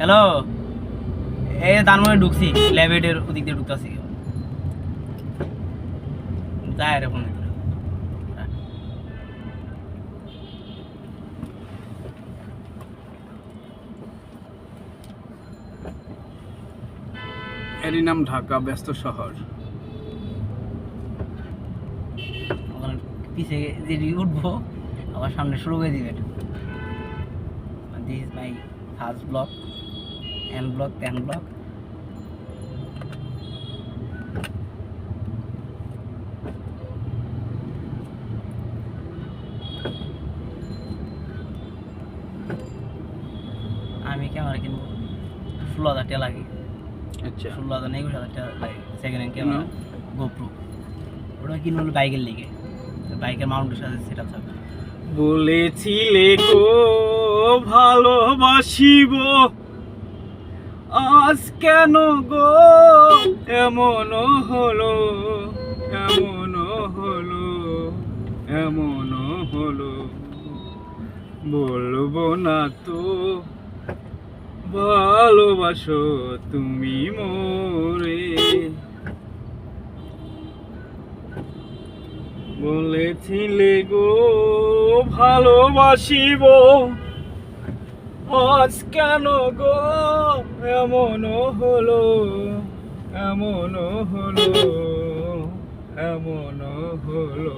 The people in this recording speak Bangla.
হ্যালো এ তার মনে ঢুকছি ল্যাবেটের ওদিক দিয়ে ঢুকতেছি যায় এরকম এরই নাম ঢাকা, ব্যস্ত শহর। পিছে যে উঠবো, আবার সামনে শুরু করে দিবে this is my first vlog and vlog ten vlog আমি ক্যামেরা কিনবো। ষোলো হাজার টাকা লাগে আচ্ছা। ষোলো হাজার একুশ হাজার টাকা সেকেন্ড হ্যান্ড ক্যামেরা গোপ্রো ওটা কিনবো হলো বাইকের লিগে। বাইকের মাউন্টের সাথে সেট আপ থাকবে। বলেছিলে গো ভালোবাসিব। আজ কেন গো? এমন হলো এমন হলো এমন হলো। বলব না তো। ভালোবাসো তুমি মোরে। বলেছিলে গো, ভালোবাসিব। আজ কেন গো? এমন হলো এমন হলো এমন হলো।